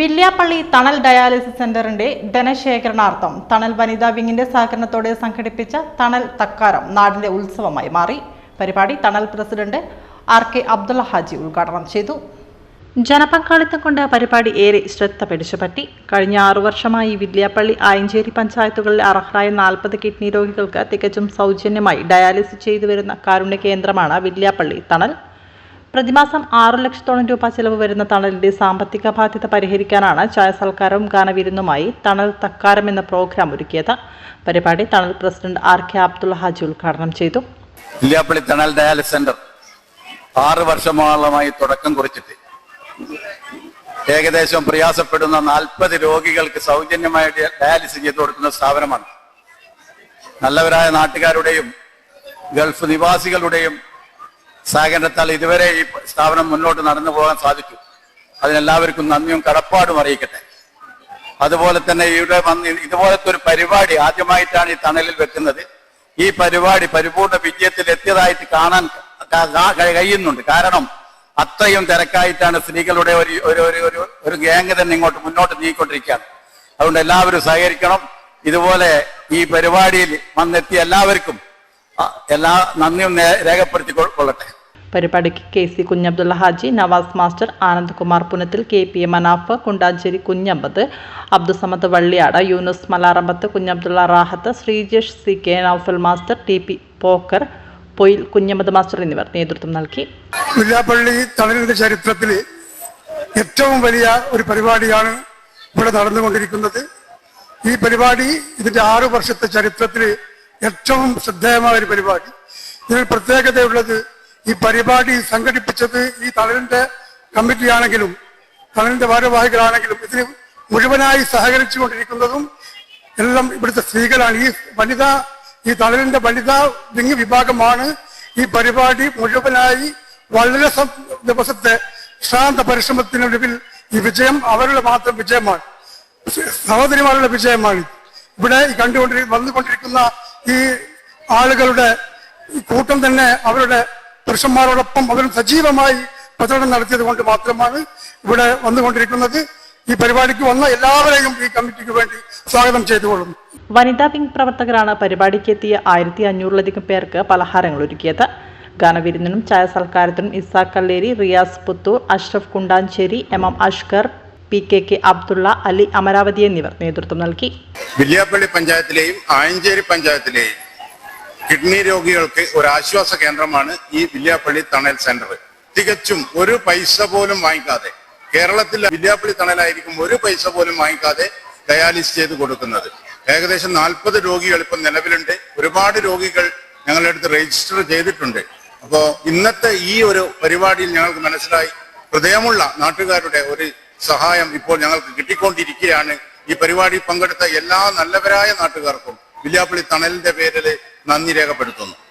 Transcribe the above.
വില്യാപ്പള്ളി തണൽ ഡയാലിസിസ് സെന്ററിന്റെ ധനശേഖരണാർത്ഥം തണൽ വനിതാ വിങ്ങിന്റെ സഹകരണത്തോടെ സംഘടിപ്പിച്ച തണൽ തക്കാരം നാടിന്റെ ഉത്സവമായി മാറി. പരിപാടി Thanal president R K Abdulla Haji ഉദ്ഘാടനം ചെയ്തു. ജനപങ്കാളിത്തം കൊണ്ട് പരിപാടി ഏറെ ശ്രദ്ധ പിടിച്ചുപറ്റി. കഴിഞ്ഞ ആറു വർഷമായി വില്യാപ്പള്ളി ആയഞ്ചേരി പഞ്ചായത്തുകളിലെ അർഹരായ നാൽപ്പത് കിഡ്നി രോഗികൾക്ക് തികച്ചും സൗജന്യമായി ഡയാലിസിസ് ചെയ്തു വരുന്ന കാരുണ്യ കേന്ദ്രമാണ് വില്യാപ്പള്ളി തണൽ. പ്രതിമാസം ആറു ലക്ഷത്തോളം രൂപ ചെലവ് വരുന്ന തണലിന്റെ സാമ്പത്തിക ബാധ്യത പരിഹരിക്കാനാണ് ചായ സൽക്കാരവും ഗാനവിരുന്നുമായി തണൽ തക്കാരം എന്ന പ്രോഗ്രാം ഒരുക്കിയത്. പരിപാടി Thanal president R K Abdul Haji ഉദ്ഘാടനം ചെയ്തു. തണൽ ഡയാലിസ് സെന്റർ ആറ് വർഷമോളമായി തുടക്കം കുറിച്ചിട്ട് ഏകദേശം പ്രയാസപ്പെടുന്ന നാൽപ്പത് രോഗികൾക്ക് സൗജന്യമായി ഡയാലിസിസ് ചെയ്തു കൊടുക്കുന്ന സ്ഥാപനമാണ്. നല്ലവരായ നാട്ടുകാരുടെയും ഗൾഫ് നിവാസികളുടെയും സഹകരണത്താൽ ഇതുവരെ ഈ സ്ഥാപനം മുന്നോട്ട് നടന്നു പോകാൻ സാധിച്ചു. അതിനെല്ലാവർക്കും നന്ദിയും കടപ്പാടും അറിയിക്കട്ടെ. അതുപോലെ തന്നെ ഇവിടെ വന്ന് ഇതുപോലത്തെ ഒരു പരിപാടി ആദ്യമായിട്ടാണ് ഈ തണലിൽ വെക്കുന്നത്. ഈ പരിപാടി പരിപൂർണ വിജയത്തിൽ എത്തിയതായിട്ട് കാണാൻ കഴിയുന്നുണ്ട്. കാരണം അത്രയും തിരക്കായിട്ടാണ് സ്ത്രീകളുടെ ഒരു ഒരു ഒരു ഗ്യാങ് തന്നെ ഇങ്ങോട്ട് മുന്നോട്ട് നീങ്ങിക്കൊണ്ടിരിക്കുകയാണ്. അതുകൊണ്ട് എല്ലാവരും സഹകരിക്കണം. ഇതുപോലെ ഈ പരിപാടിയിൽ വന്നെത്തിയ എല്ലാവർക്കും എല്ലാ നന്ദിയും രേഖപ്പെടുത്തി കൊള്ളട്ടെ. പരിപാടിക്ക് K C Kunhabdulla Haji Nawas master Anandkumar Punathil K P A Manaf Kundancheri Kunhambath Abdussamad Valliyada Yunus Malarambath Kunhabdulla Rahath Sreejesh C K Noufal master T P Pokker Poyil Kunhammad master എന്നിവർ നേതൃത്വം നൽകി. മുല്ലാപ്പള്ളി തമിഴിന്റെ ചരിത്രത്തിൽ ഏറ്റവും വലിയ ഒരു പരിപാടിയാണ് ഇവിടെ നടന്നുകൊണ്ടിരിക്കുന്നത്. ഈ പരിപാടി ഇതിന്റെ ആറു വർഷത്തെ ചരിത്രത്തിൽ ഏറ്റവും ശ്രദ്ധേയമായ ഒരു പരിപാടി. ഇതിന് പ്രത്യേകതയുള്ളത് ഈ പരിപാടി സംഘടിപ്പിച്ചത് ഈ തണലിന്റെ കമ്മിറ്റിയാണെങ്കിലും തണലിന്റെ ഭാരവാഹികളാണെങ്കിലും ഇതിന് മുഴുവനായി സഹകരിച്ചു കൊണ്ടിരിക്കുന്നതും എല്ലാം ഇവിടുത്തെ സ്ത്രീകളാണ്. ഈ വനിതാ ഈ തണലിന്റെ വനിതാ വിങ് വിഭാഗമാണ് ഈ പരിപാടി മുഴുവനായി വളരെ ദിവസത്തെ ശാന്ത പരിശ്രമത്തിനൊടുവിൽ ഈ വിജയം അവരുടെ മാത്രം വിജയമാണ്. സഹോദരിമാരുടെ വിജയമാണ്. ഇവിടെ കണ്ടുകൊണ്ടിരിക്കുന്ന കണ്ടുകൊണ്ടിരി വന്നുകൊണ്ടിരിക്കുന്ന ഈ ആളുകളുടെ കൂട്ടം തന്നെ അവരുടെ പുരുഷന്മാരോടൊപ്പം അവരും സജീവമായി പ്രചരണം നടത്തിയത് കൊണ്ട് മാത്രമാണ് ഇവിടെ വന്നുകൊണ്ടിരിക്കുന്നത്. ഈ പരിപാടിക്ക് വന്ന എല്ലാവരെയും ഈ കമ്മിറ്റിക്ക് വേണ്ടി സ്വാഗതം ചെയ്തുകൊള്ളുന്നു. വനിതാ വിംഗ് പ്രവർത്തകരാണ് പരിപാടിക്കെത്തിയ ആയിരത്തി അഞ്ഞൂറിലധികം പേർക്ക് പലഹാരങ്ങൾ ഒരുക്കിയത്. ഗാനവിരുന്നിനും ചായ സൽക്കാരത്തിനും Ishaq Kalleri Riyas Puthur Ashraf Kundancheri M M Ashkar P K K Abdulla Ali Amaravathi എന്നിവർ നേതൃത്വം നൽകി. വില്യാപ്പള്ളി പഞ്ചായത്തിലെയും ആയഞ്ചേരി പഞ്ചായത്തിലെയും കിഡ്നി രോഗികൾക്ക് ഒരു ആശ്വാസ കേന്ദ്രമാണ് ഈ വില്യാപ്പള്ളി തണൽ സെന്റർ തികച്ചും ഒരു പൈസ പോലും വാങ്ങിക്കാതെ കേരളത്തിൽ വില്യാപ്പള്ളി തണലായിരിക്കും ഒരു പൈസ പോലും വാങ്ങിക്കാതെ ഡയാലിസ് ചെയ്ത് കൊടുക്കുന്നത്. ഏകദേശം നാൽപ്പത് രോഗികൾ ഇപ്പം നിലവിലുണ്ട്. ഒരുപാട് രോഗികൾ ഞങ്ങളുടെ അടുത്ത് രജിസ്റ്റർ ചെയ്തിട്ടുണ്ട്. അപ്പോൾ ഇന്നത്തെ ഈ ഒരു പരിപാടിയിൽ ഞങ്ങൾക്ക് മനസ്സിലായി. ഹൃദയമുള്ള നാട്ടുകാരുടെ ഒരു സഹായം ഇപ്പോൾ ഞങ്ങൾക്ക് കിട്ടിക്കൊണ്ടിരിക്കുകയാണ്. ഈ പരിപാടി പങ്കെടുത്ത എല്ലാ നല്ലവരായ നാട്ടുകാർക്കും വില്യാപ്പള്ളി തണലിന്റെ പേരിൽ നന്ദി രേഖപ്പെടുത്തുന്നു.